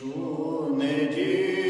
Щонеділі зранку